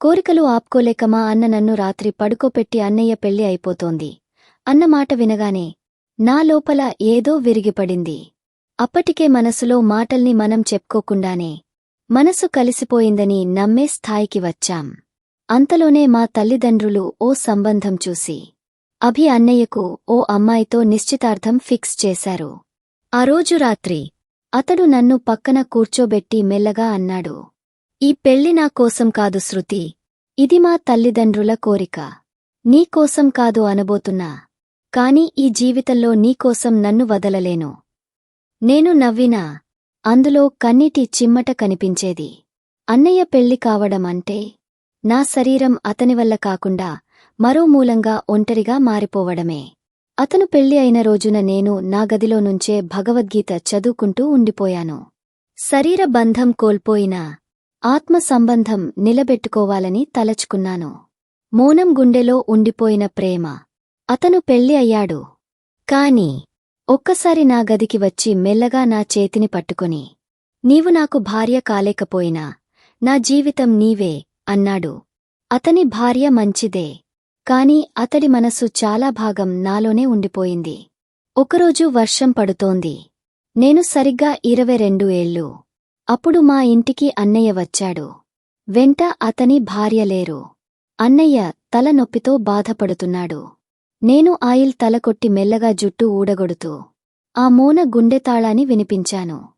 కోరికలు ఆపుకోలేక మా అన్న నన్ను రాత్రి పడుకోపెట్టి అన్నయ్య పెళ్ళి అయిపోతోంది. అన్నమాట వినగానే నా లోపల ఏదో విరిగిపడింది. అప్పటికే మనసులో మాటల్ని మనం చెప్పుకోకుండానే మనసు కలిసిపోయిందని నమ్మే స్థాయికి వచ్చాం. అంతలోనే మా తల్లిదండ్రులు ఓ సంబంధం చూసి అభి అన్నయ్యకు ఓ అమ్మాయితో నిశ్చితార్థం ఫిక్స్ చేశారు. ఆ రోజు రాత్రి అతడు నన్ను పక్కన కూర్చోబెట్టి మెల్లగా అన్నాడు. ఈ పెళ్ళి నా కోసం కాదు శృతి. ఇది మా తల్లిదండ్రుల కోరిక. నీకోసం కాదు అనబోతున్నా. కాని ఈ జీవితంలో నీకోసం నన్ను వదలలేను. నేను నవ్వినా అందులో కన్నీటి చిమ్మట కనిపించేది. అన్నయ్య పెళ్ళి కావడం అంటే నా శరీరం అతని వల్ల కాకుండా మరో మూలంగా ఒంటరిగా మారిపోవడమే. అతను పెళ్ళి అయిన రోజున నేను నా గదిలో నుంచే భగవద్గీత చదువుకుంటూ ఉండిపోయాను. శరీర బంధం కోల్పోయినా ఆత్మ సంబంధం నిలబెట్టుకోవాలని తలచుకున్నాను. మౌనం గుండెలో ఉండిపోయిన ప్రేమ. అతను పెళ్ళి అయ్యాడు. కాని ఒక్కసారి నా గదికి వచ్చి మెల్లగా నా చేతిని పట్టుకుని నీవు నాకు భార్య కాలేకపోయినా నా జీవితం నీవే అన్నాడు. అతని భార్య మంచిదే. కాని అతడి మనసు చాలా భాగం నాలోనే ఉండిపోయింది. ఒకరోజు వర్షం పడుతోంది. నేను సరిగ్గా ఇరవై రెండు ఏళ్ళు. అప్పుడు మా ఇంటికి అన్నయ్య వచ్చాడు. వెంట అతని భార్య లేరు. అన్నయ్య తల నొప్పితో బాధపడుతున్నాడు. నేను ఆయిల్ తలకొట్టి మెల్లగా జుట్టు ఊడగొడుతూ ఆ మూన గుండెతాళాని వినిపించాను.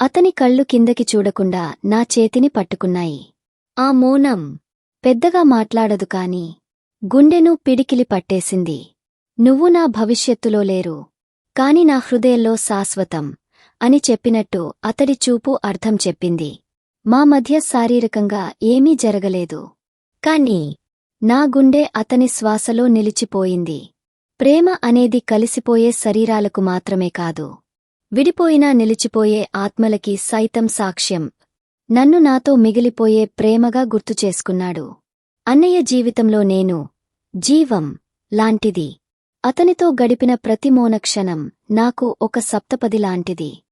అతని కళ్ళు కిందకి చూడకుండా నా చేతిని పట్టుకున్నాయి. ఆ మోనం పెద్దగా మాట్లాడదు కాని గుండెను పిడికిలి పట్టేసింది. నువ్వు నా భవిష్యత్తులో లేరు. కాని నా హృదయంలో శాశ్వతం. అని చెప్పినట్టు అతడి చూపు అర్థం చెప్పింది. మా మధ్య శారీరకంగా ఏమీ జరగలేదు. కాని నా గుండె అతని శ్వాసలో నిలిచిపోయింది. ప్రేమ అనేది కలిసిపోయే శరీరాలకు మాత్రమే కాదు. విడిపోయినా నిలిచిపోయే ఆత్మలకి సైతం సాక్ష్యం. నన్ను నాతో మిగిలిపోయే ప్రేమగా గుర్తుచేసుకున్నాడు అన్నయ్య జీవితంలో నేను జీవం లాంటిది. అతనితో గడిపిన ప్రతి మోనక్షణం నాకు ఒక సప్తపది లాంటిది.